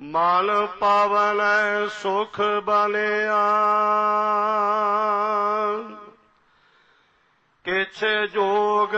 ਮਨ ਪਾਵਨ ਸੁਖ ਬਲਿਆ। ਕਿਛ ਜੋਗ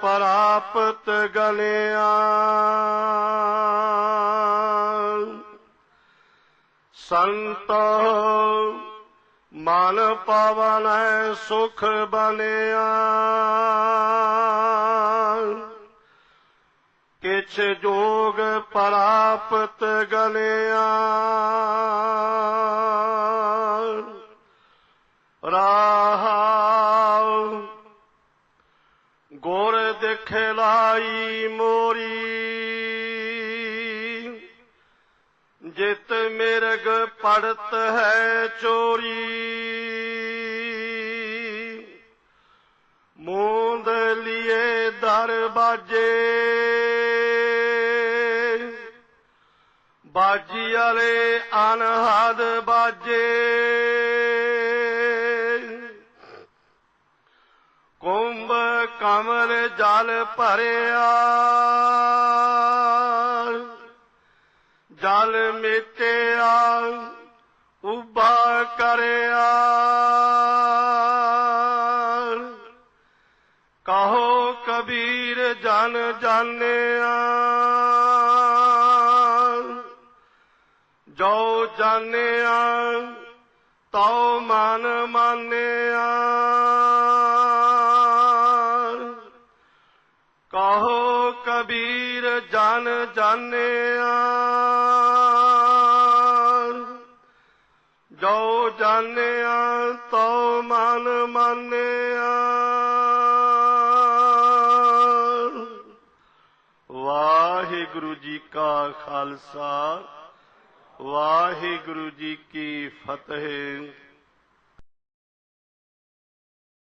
ਪ੍ਰਾਪਤ ਗਲਿਆ। ਸੰਤ ਮਨ ਪਾਵਨ ਸੁਖ ਬਲਿਆ। ਕਿਛ ਜੋਗ ਪ੍ਰਾਪਤ ਗਲਿਆ। ਰਾਹਾਉ ਗੁਰ ਦਿਖਲਾਈ ਮੋਰੀ। ਜਿਤ ਮਿਰਗ ਪੜਤ ਹੈ ਚੋਰੀ। ਮੂੰਦ ਲਿਏ ਦਰ ਬਾਜੀ ਵਾਲੇ ਅਨਹਦ ਬਾਜੇ। ਕੁੰਭ ਕਮਲ ਜਲ ਭਰਿਆ। ਜਲ ਮਿਟਿਆ, ਉਬਾ ਕਰਿਆ। ਕਹੋ ਕਬੀਰ ਜਨ ਜਾਣਿਆ। ਜੋ ਜਾਣਿਆ, ਤਉ ਮਨ ਮਾਨਿਆ। ਕਹੋ ਕਬੀਰ, ਜਨ ਜਾਣਿਆ। ਜੋ ਜਾਣਿਆ, ਤਉ ਮਨ ਮਾਨਿਆ। ਵਾਹਿਗੁਰੂ ਜੀ ਕਾ ਖਾਲਸਾ। ਵਾਹਿਗੁਰੂ ਜੀ ਕੀ ਫਤਿਹ।